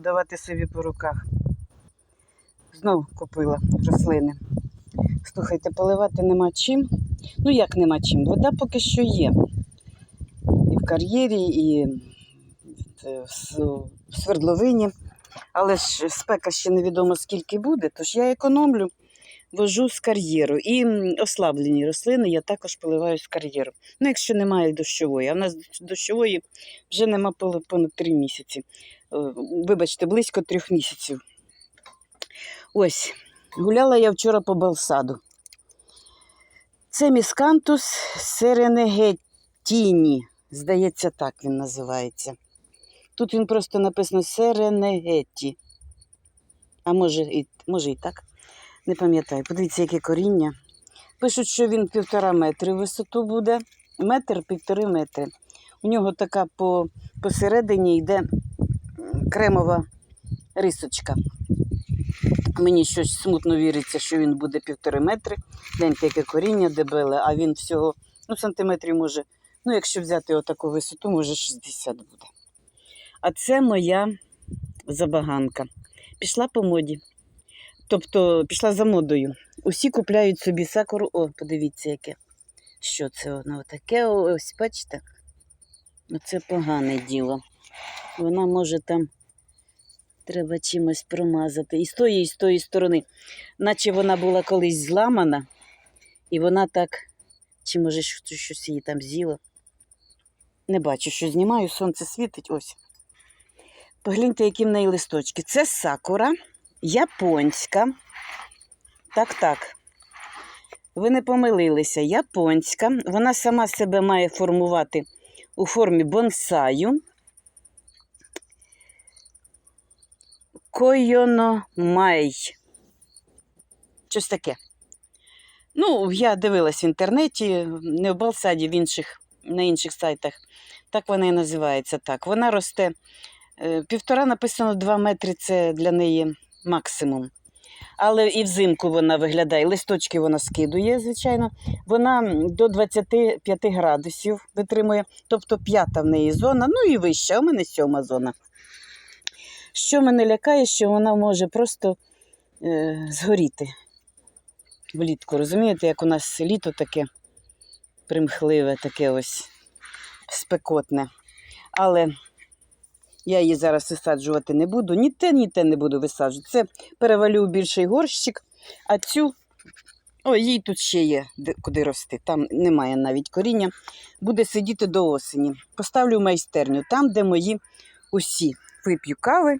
давати собі по руках. Знов купила рослини. Слухайте, поливати нема чим. Ну як нема чим? Вода поки що є. І в кар'єрі, і в свердловині. Але ж спека ще невідомо скільки буде, тож я економлю, вожу з кар'єру. І ослаблені рослини я також поливаю з кар'єру. Ну, якщо немає дощової, а в нас дощової вже нема понад три місяці. Е, Вибачте, близько трьох місяців. Ось, гуляла я вчора по Балсаду. Це міскантус серенегетіні. Здається, так він називається. Тут він просто написано серенегеті. А може і, може і так. Не пам'ятаю. Подивіться, яке коріння. Пишуть, що він півтора метри висоту буде. Метр, півтори метри. У нього така по, посередині йде кремова рисочка. Мені щось смутно віриться, що він буде півтори метри. Гляньте, яке коріння дебеле, а він всього ну, сантиметрів може. Ну, якщо взяти отаку висоту, може 60 буде. А це моя забаганка. Пішла по моді. Тобто пішла за модою. Усі купляють собі сакуру. О, подивіться, яке. Що це воно таке? Ось, бачите? Оце погане діло. Вона може там треба чимось промазати. І з тої, і з тої сторони. Наче вона була колись зламана, і вона так, чи може щось, її там з'їло. Не бачу, що знімаю, сонце світить. Ось. Погляньте, які в неї листочки. Це сакура японська. Так, так. Ви не помилилися. Японська. Вона сама себе має формувати у формі бонсаю. Койономай. Щось таке. Ну, я дивилась в інтернеті, не в Балсаді, в інших, на інших сайтах. Так вона і називається так. Вона росте е, півтора, написано 2 метри це для неї максимум. Але і взимку вона виглядає, листочки вона скидує, звичайно. Вона до 25 градусів витримує, тобто п'ята в неї зона, ну і вища, у мене сьома зона. Що мене лякає, що вона може просто е, згоріти влітку. Розумієте, як у нас літо таке примхливе, таке ось спекотне. Але я її зараз висаджувати не буду. Ні те, ні те не буду висаджувати. Це перевалю в більший горщик, а цю, о, їй тут ще є куди рости. Там немає навіть коріння. Буде сидіти до осені. Поставлю майстерню, там, де мої усі. Вип'ю кави